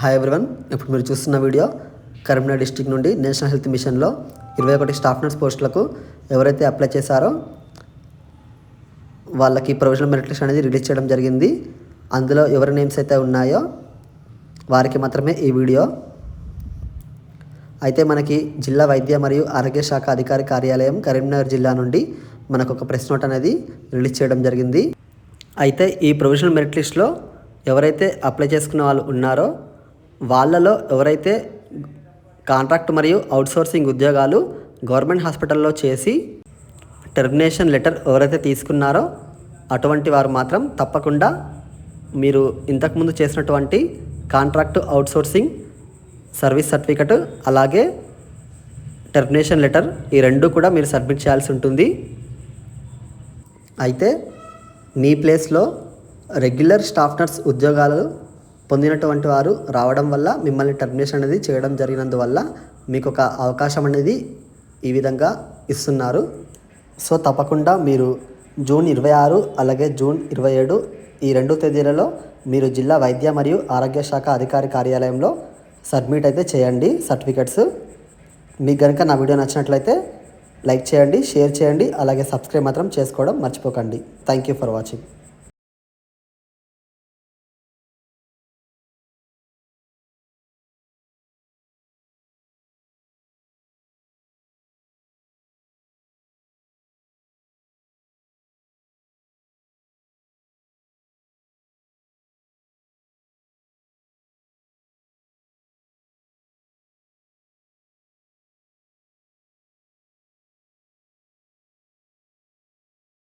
Hi everyone ఇప్పుడు మీరు చూస్తున్న వీడియో కరీంనగర్ డిస్టిక్ నుండి నేషనల్ హెల్త్ మిషన్లో ఇరవై ఒకటి స్టాఫ్ నర్స్ పోస్టులకు ఎవరైతే అప్లై చేశారో వాళ్ళకి ప్రొవిజనల్ మెరిట్ లిస్ట్ అనేది రిలీజ్ చేయడం జరిగింది. అందులో ఎవరి నేమ్స్ అయితే ఉన్నాయో వారికి మాత్రమే ఈ వీడియో. అయితే మనకి జిల్లా వైద్య మరియు ఆరోగ్య శాఖ అధికారి కార్యాలయం కరీంనగర్ జిల్లా నుండి మనకు ఒక ప్రెస్ నోట్ అనేది రిలీజ్ చేయడం జరిగింది. అయితే ఈ ప్రొవిజనల్ మెరిట్ లిస్ట్లో ఎవరైతే అప్లై చేసుకున్న వాళ్ళు ఉన్నారో వాళ్ళలో ఎవరైతే కాంట్రాక్ట్ మరియు అవుట్సోర్సింగ్ ఉద్యోగాలు గవర్నమెంట్ హాస్పిటల్లో చేసి టెర్మినేషన్ లెటర్ ఎవరైతే తీసుకున్నారో అటువంటి వారు మాత్రం తప్పకుండా మీరు ఇంతకుముందు చేసినటువంటి కాంట్రాక్ట్ అవుట్సోర్సింగ్ సర్వీస్ సర్టిఫికెట్ అలాగే టెర్మినేషన్ లెటర్ ఈ రెండు కూడా మీరు సబ్మిట్ చేయాల్సి ఉంటుంది. అయితే మీ ప్లేస్లో రెగ్యులర్ స్టాఫ్ నర్స్ ఉద్యోగాలు పొందినటువంటి వారు రావడం వల్ల మిమ్మల్ని టర్మినేషన్ అనేది చేయడం జరిగినందువల్ల మీకు ఒక అవకాశం అనేది ఈ విధంగా ఇస్తున్నారు. సో తప్పకుండా మీరు జూన్ ఇరవై ఆరు అలాగే జూన్ ఇరవై ఏడు ఈ రెండు తేదీలలో మీరు జిల్లా వైద్య మరియు ఆరోగ్య శాఖ అధికారి కార్యాలయంలో సబ్మిట్ అయితే చేయండి సర్టిఫికెట్స్. మీకు కనుక నా వీడియో నచ్చినట్లయితే లైక్ చేయండి షేర్ చేయండి అలాగే సబ్స్క్రైబ్ మాత్రం చేసుకోవడం మర్చిపోకండి. Thank you for watching